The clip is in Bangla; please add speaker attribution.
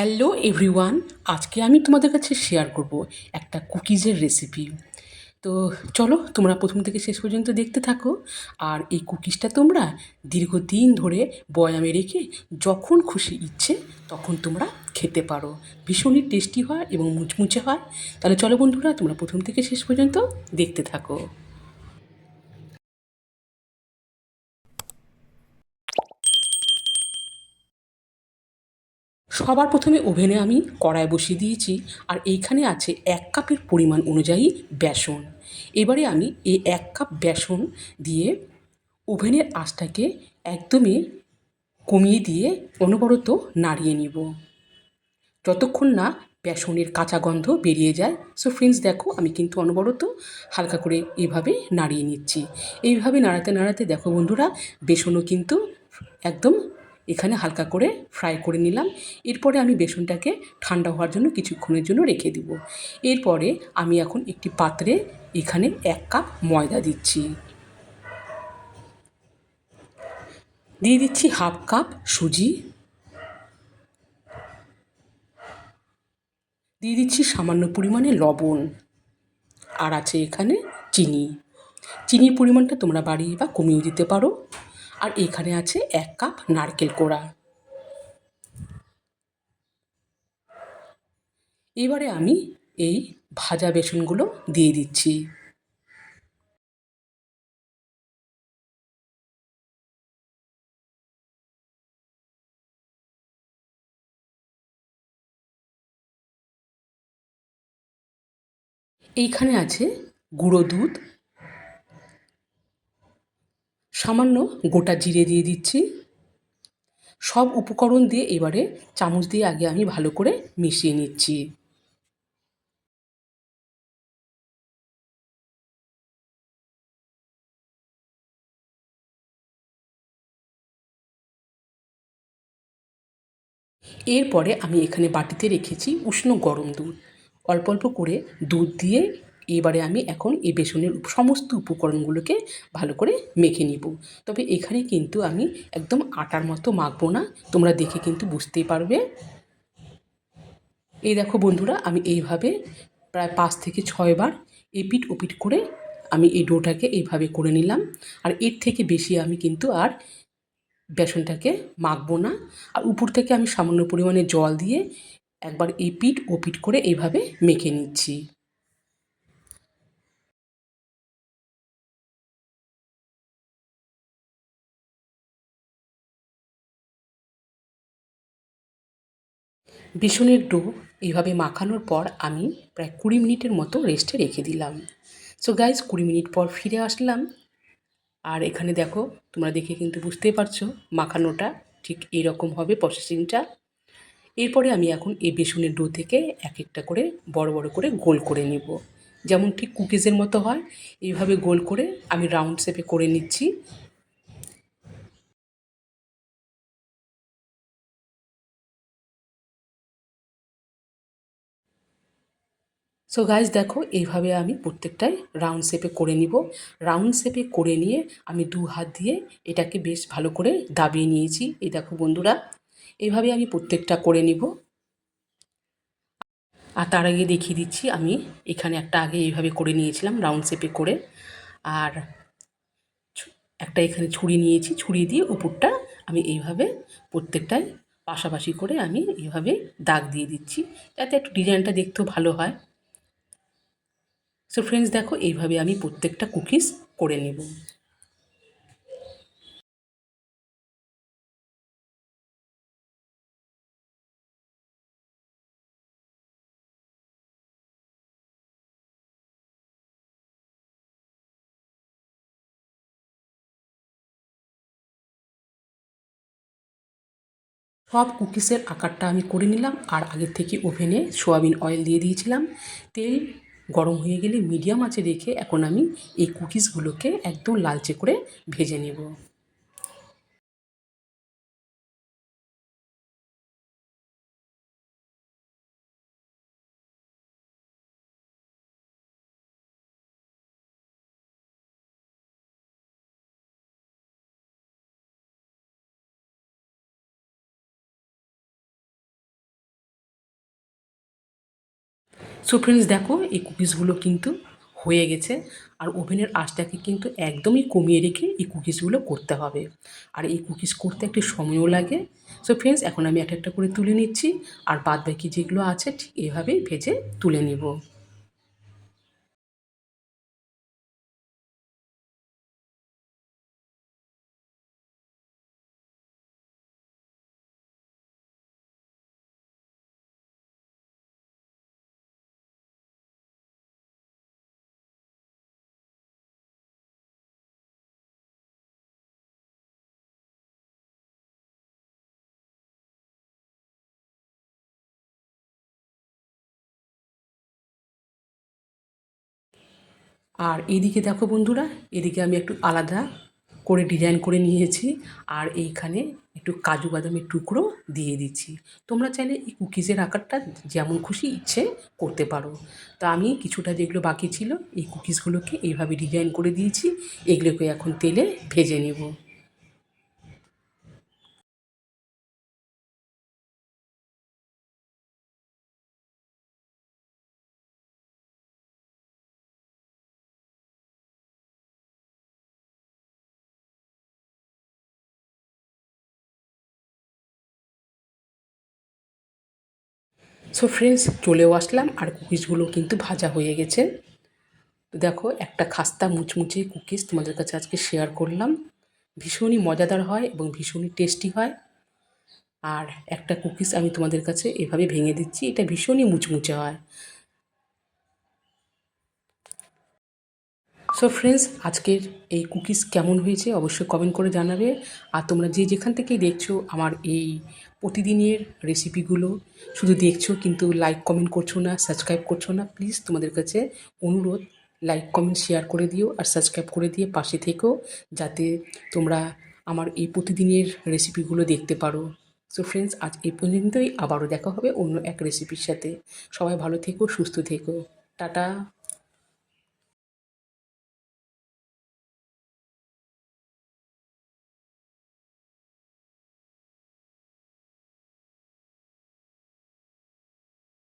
Speaker 1: হ্যালো এভরিওয়ান আজকে আমি তোমাদের কাছে শেয়ার করব একটা কুকিজের রেসিপি তো চলো, তোমরা প্রথম থেকে শেষ পর্যন্ত দেখতে থাকো। আর এই কুকিজটা তোমরা দীর্ঘদিন ধরে বয়ামে রেখে যখন খুশি ইচ্ছে তখন তোমরা খেতে পারো। ভীষণই টেস্টি হয় এবং মুচমুচে হয়। তাহলে চলো বন্ধুরা, তোমরা প্রথম থেকে শেষ পর্যন্ত দেখতে থাকো। সবার প্রথমে ওভেনে আমি কড়াই বসিয়ে দিয়েছি আর এইখানে আছে এক কাপের পরিমাণ অনুযায়ী বেসন। এবারে আমি এই এক কাপ বেসন দিয়ে ওভেনের আঁচটাকে একদমই কমিয়ে দিয়ে অনবরত নাড়িয়ে নিব। যতক্ষণ না বেসনের কাঁচা গন্ধ বেরিয়ে যায় সো ফ্রেন্ডস দেখো আমি কিন্তু অনবরত হালকা করে এভাবে নাড়িয়ে নিচ্ছি। এইভাবে নাড়াতে নাড়াতে দেখো বন্ধুরা, বেসনও কিন্তু একদম এখানে হালকা করে ফ্রাই করে নিলাম। এরপরে আমি বেসনটাকে ঠান্ডা হওয়ার জন্য কিছুক্ষণের জন্য রেখে দিব। এরপরে আমি এখন একটি পাত্রে এখানে এক কাপ ময়দা দিচ্ছি। দিয়ে দিচ্ছি হাফ কাপ সুজি। দিয়ে দিচ্ছি সামান্য পরিমাণে লবণ। আর আছে এখানে চিনি। চিনির পরিমাণটা তোমরা বাড়িয়ে বা কমিয়েও দিতে পারো। আর এখানে আছে এক কাপ নারকেল কোড়া। এবারে আমি এই ভাজা বেসনগুলো দিয়ে দিচ্ছি। এইখানে আছে গুঁড়ো দুধ সামান্য গোটা জিরে দিয়ে দিচ্ছি। সব উপকরণ দিয়ে এবারে চামচ দিয়ে আগে আমি ভালো করে মিশিয়ে নিচ্ছি। এরপরে আমি এখানে বাটিতে রেখেছি উষ্ণ গরম দুধ। অল্প অল্প করে দুধ দিয়ে এবারে আমি এখন এই বেসনের সমস্ত উপকরণগুলোকে ভালো করে মেখে নিব। তবে এখানে কিন্তু আমি একদম আটার মতো মাখবো না, তোমরা দেখে কিন্তু বুঝতেই পারবে। এই দেখো বন্ধুরা, আমি এইভাবে প্রায় পাঁচ থেকে ছয়বার এপিট ওপিট করে আমি এই ডোটাকে এইভাবে করে নিলাম। আর এর থেকে বেশি আমি কিন্তু আর বেসনটাকে মাখবো না। আর উপর থেকে আমি সামান্য পরিমাণে জল দিয়ে একবার এপিট ওপিট করে এইভাবে মেখে নিচ্ছি। বেসনের ডো এইভাবে মাখানোর পর আমি প্রায় কুড়ি মিনিটের মতো রেস্টে রেখে দিলাম। সো গাইজ কুড়ি মিনিট পর ফিরে আসলাম। আর এখানে দেখো, তোমরা দেখে কিন্তু বুঝতেই পারছ মাখানোটা ঠিক এরকম হবে প্রসেসিংটা এরপরে আমি এখন এই বেসনের ডো থেকে এক একটা করে বড় বড় করে গোল করে নেব। যেমন ঠিক কুকিজের মতো হয়। এইভাবে গোল করে আমি রাউন্ড শেপে করে নিচ্ছি। সো গাইজ দেখো, এইভাবে আমি প্রত্যেকটাই রাউন্ড শেপে করে নিব। রাউন্ড শেপে করে নিয়ে আমি দু হাত দিয়ে এটাকে বেশ ভালো করে দাবিয়ে নিয়েছি। এই দেখো বন্ধুরা, এইভাবে আমি প্রত্যেকটা করে নিব। আর তার আগে দেখিয়ে দিচ্ছি, আমি এখানে একটা আগে এইভাবে করে নিয়েছিলাম রাউন্ড শেপে করে। আর একটা এখানে ছুরি নিয়েছি, ছুরি দিয়ে উপরটা আমি এইভাবে প্রত্যেকটাই পাশাপাশি করে আমি এইভাবে দাগ দিয়ে দিচ্ছি। যাতে একটু ডিজাইনটা দেখতেও ভালো হয়। সো ফ্রেন্ডস দেখো, এইভাবে আমি প্রত্যেকটা কুকিজ করে নেব। সব কুকিসের আকারটা আমি করে নিলাম, আর আগের থেকে ওভেনে সোয়াবিন অয়েল দিয়ে দিয়েছিলাম। তেল গরম হয়ে গেলে মিডিয়াম আঁচে রেখে এখন আমি এই কুকিজগুলোকে একদম লালচে করে ভেজে নেব। সো ফ্রেন্ডস দেখো, এই কুকিজগুলো কিন্তু হয়ে গেছে। আর ওভেনের আঁচটাকে কিন্তু একদমই কমিয়ে রেখে এই কুকিজগুলো করতে হবে। আর এই কুকিজ করতে একটু সময়ও লাগে। সো ফ্রেন্ডস এখন আমি একটা একটা করে তুলে নিচ্ছি। আর বাদ বাকি যেগুলো আছে, ঠিক এভাবেই ভেজে তুলে নেব। আর এদিকে দেখো বন্ধুরা, এদিকে আমি একটু আলাদা করে ডিজাইন করে নিয়েছি আর এইখানে একটু কাজু বাদামের টুকরো দিয়ে দিচ্ছি। তোমরা চাইলে এই কুকিজের আকারটা যেমন খুশি ইচ্ছে করতে পারো। তা আমি কিছুটা যেগুলো বাকি ছিল, এই কুকিজগুলোকে এইভাবে ডিজাইন করে দিয়েছি, এগুলোকে এখন তেলে ভেজে নেব। সো ফ্রেন্ডস চলেও আসলাম আর কুকিজগুলো কিন্তু ভাজা হয়ে গেছে। দেখো, একটা খাস্তা মুচমুচে কুকিজ তোমাদের কাছে আজকে শেয়ার করলাম। ভীষণই মজাদার হয় এবং ভীষণই টেস্টি হয়। আর একটা কুকিজ আমি তোমাদের কাছে এভাবে ভেঙে দিচ্ছি, এটা ভীষণই মুচমুচে হয়। সো ফ্রেন্ডস আজকের এই কুকিজ কেমন হয়েছে অবশ্যই কমেন্ট করে জানাবে। আর তোমরা যে যেখান থেকেই দেখছ আমার এই প্রতিদিনের রেসিপিগুলো শুধু দেখছ কিন্তু লাইক কমেন্ট করছ না সাবস্ক্রাইব করছ না প্লিজ তোমাদের কাছে অনুরোধ লাইক কমেন্ট শেয়ার করে দিও আর সাবস্ক্রাইব করে দিয়ে পাশে থেকেও যাতে তোমরা আমার এই প্রতিদিনের রেসিপিগুলো দেখতে পারো। সো ফ্রেন্ডস আজ এই পর্যন্তই, আবারও দেখা হবে অন্য এক রেসিপির সাথে। সবাই ভালো থেকো, সুস্থ থেকো। টাটা।